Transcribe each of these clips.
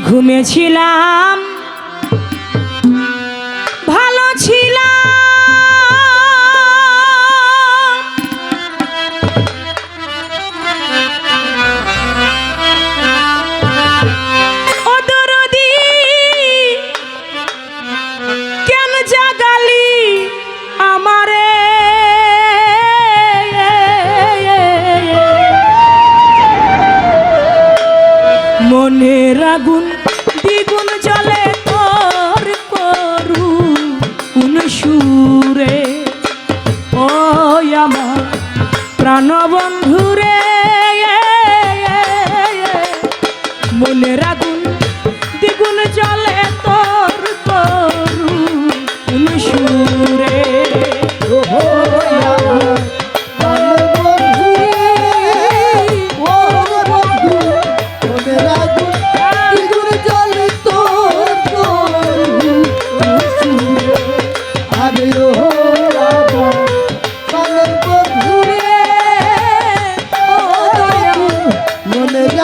ঘুমেছিলাম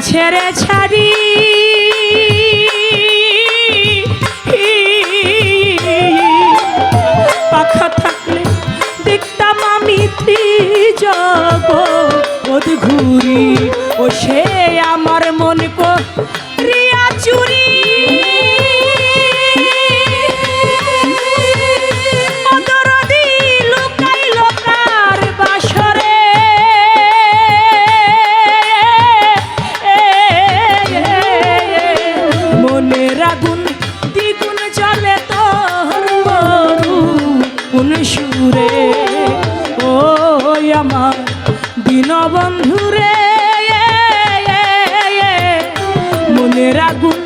ছেড়ে ছাড় রাগুন আগুন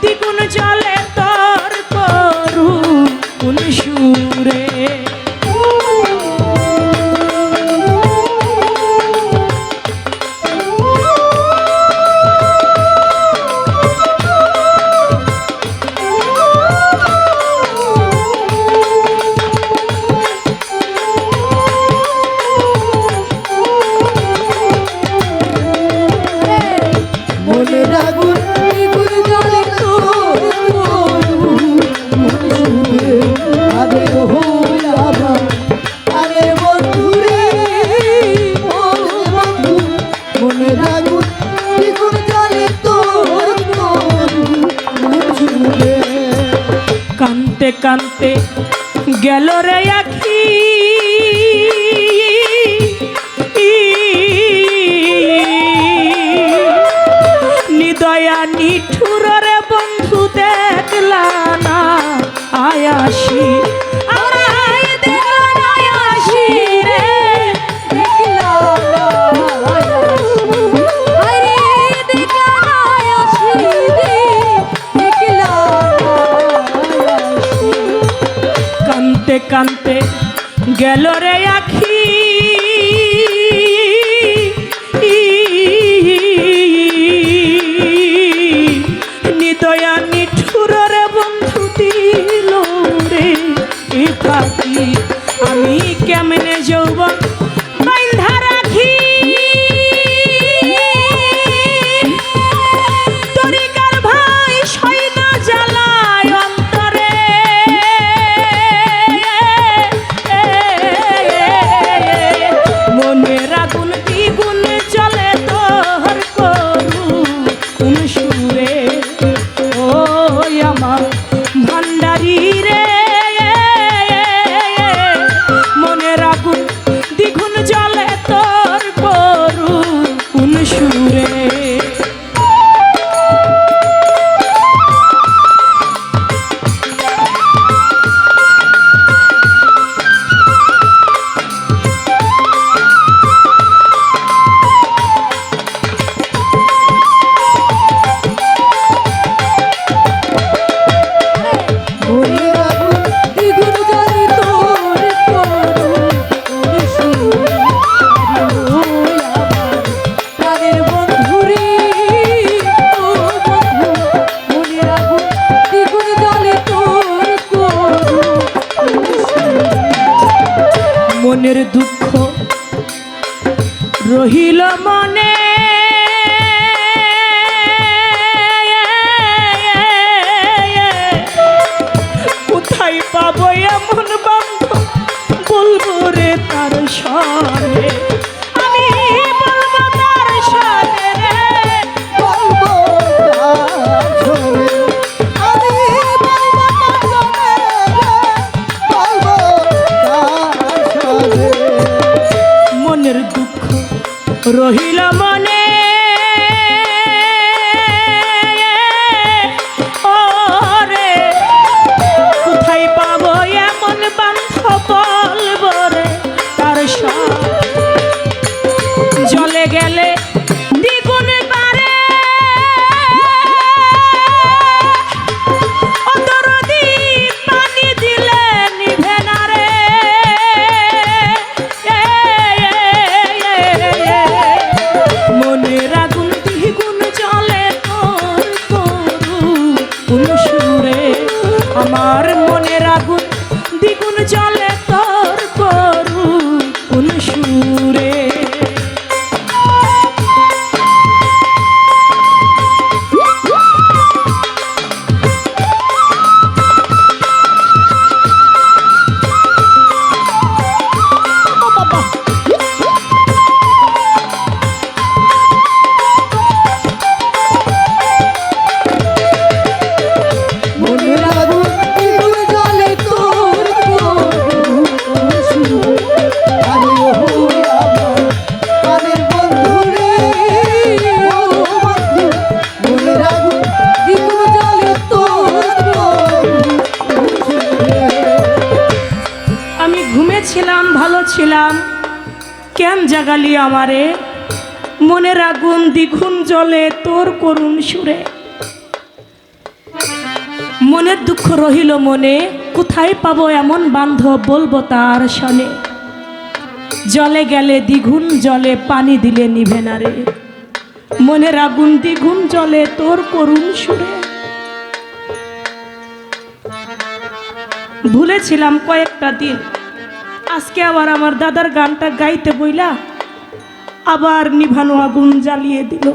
দ্বিগুণ চলে তোর করুন শুন কানতে কানতে গেল রে আখি। নিদয়া নিঠুর রে বন্ধু দেখলা না আয়াসী। গেল রে আখি। আমারে, মনের আগুন দ্বিগুণ জলে তোর করুণ সুরে। মনের দুঃখ রহিল মনে, কোথায় পাবো এমন বান্ধব বলব তার শনে জলে গেলে দ্বিগুণ জলে পানি দিলে নিভে না রে। মনের আগুন দ্বিগুণ জলে তোর করুণ সুরে। ভুলেছিলাম কয়েকটা দিন। আজকে আবার আমার দাদার গানটা গাইতে বইলা আবার নিভানো আগুন জ্বালিয়ে দিল।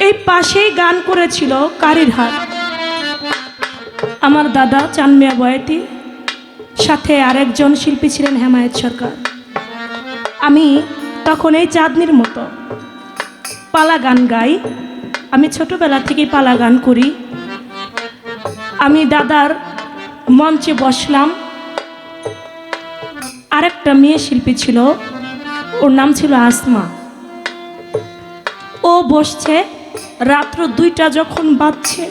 এই পাশেই গান করেছিল কারির হাট। আমার দাদা চানমিয়া বয়াতি, সাথে আরেকজন শিল্পী ছিলেন হেমায়েত সরকার। আমি তখন এই চাঁদনির মতো পালা গান গাই। আমি ছোটবেলা থেকেই পালা গান করি। আমি দাদার মঞ্চে বসলাম। আরেকটা মেয়ে শিল্পী ছিল, ওর নাম ছিল আসমা। ও বসছে রাত্র দুইটা যখন বাজছে,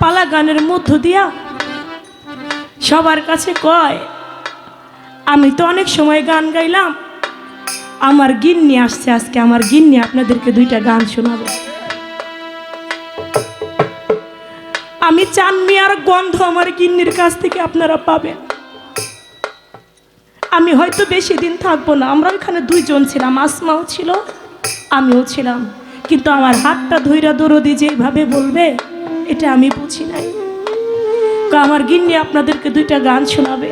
পালা গানের মধ্য দিয়া সবার কাছে কয়, আমি তো অনেক সময় গান গাইলাম, আমার গিন্নি আসছে আজকে, আমার গিন্নি আপনাদেরকে দুইটা গান শোনাবে। আমি চাননি আর গন্ধ আমার গিন্নির কাছ থেকে আপনারা পাবেন। আমি হয়তো বেশি দিন থাকব না। আমরা ওইখানে দুইজন ছিলাম, আসমাও ছিল, আমিও ছিলাম। কিন্তু আমার হাতটা ধৈরা দরদি যেভাবে বলবে, এটা আমি বুঝি নাই। আমার গিন্নি আপনাদেরকে দুইটা গান শোনাবে।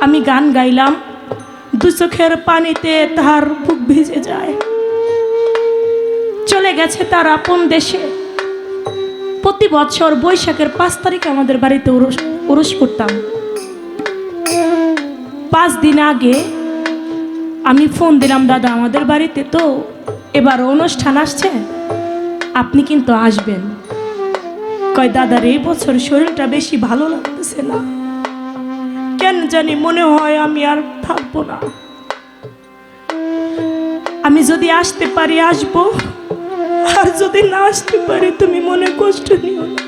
আমি গান গাইলাম, দু চোখের পানিতে তার বুক ভিজে যায়। চলে গেছে তার আপন দেশে। প্রতি বছর বৈশাখের পাঁচ তারিখে আমাদের বাড়িতে উরস উরস করতাম। পাঁচ দিন আগে আমি ফোন দিলাম, দাদা, আমাদের বাড়িতে তো এবার অনুষ্ঠান আসছে, আপনি কিন্তু আসবেন। কয় দাদার এই বছর শরীরটা বেশি ভালো লাগতেছে না। কেন জানি মনে হয় আমি আর থাকব না। আমি যদি আসতে পারি, আসব। আর যদি না আসতে পারি, তুমি মনে কষ্ট নিও না।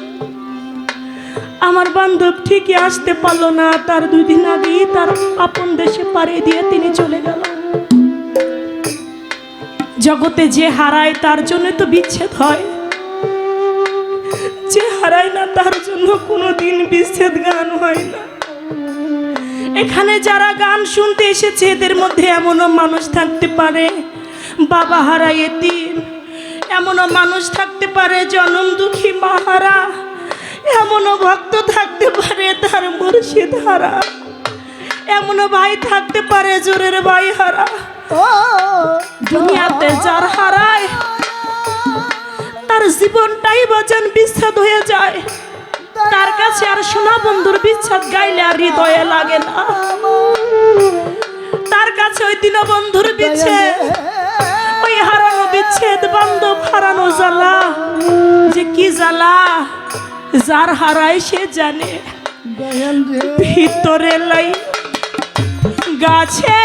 আমার বান্ধব ঠিকই আসতে পারল না। তার দুই দিন আগেই তার আপন দেশে পাড়ি দিয়ে তিনি চলে গেল। জগতে যে হারায়, তার জন্য তো বিচ্ছেদ হয়। যে হারায় না, তার জন্য কোনোদিন বিচ্ছেদ গান হয় না। এখানে যারা গান শুনতে এসেছে, এদের মধ্যে এমনও মানুষ থাকতে পারে। বাবা হারা এতিম, এমনও মানুষ থাকতে পারে, জনম দুঃখী মাহারা এমনও ভক্ত থাকতে পারে তার মুর্শিদ হারা এমনও ভাই থাকতে পারে জোরের ভাই হারা দুনিয়াতে যার হারায় তার জীবনটাই বাজান বিচ্ছেদ হয়ে যায়। তার কাছে আর সোনা বন্ধুর বিচ্ছেদ গাইলে আর হৃদয়ে লাগে না। তার কাছে ওই দিন বন্ধুর বিচ্ছেদ ওই হারানো বিচ্ছেদ বান্ধব হারানো জ্বালা। যে কি জ্বালা? যার হারায় সে জানে ভিতরে লাই গাছে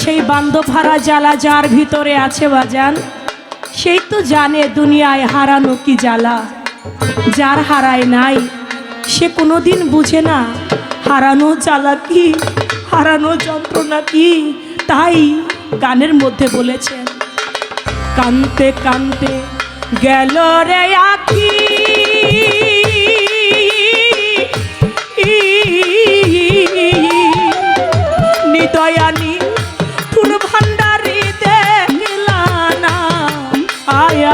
সেই বান্ধবহারা জ্বালা যার ভিতরে আছে বাজান, সেই তো জানে দুনিয়ায় হারানো কি জ্বালা। যার হারায় নাই, সে কোনোদিন বুঝে না, হারানো জ্বালা কি, হারানো যন্ত্রণা কি। তাই গানের মধ্যে বলেছেন, কানতে কানতে গেল রে আখি।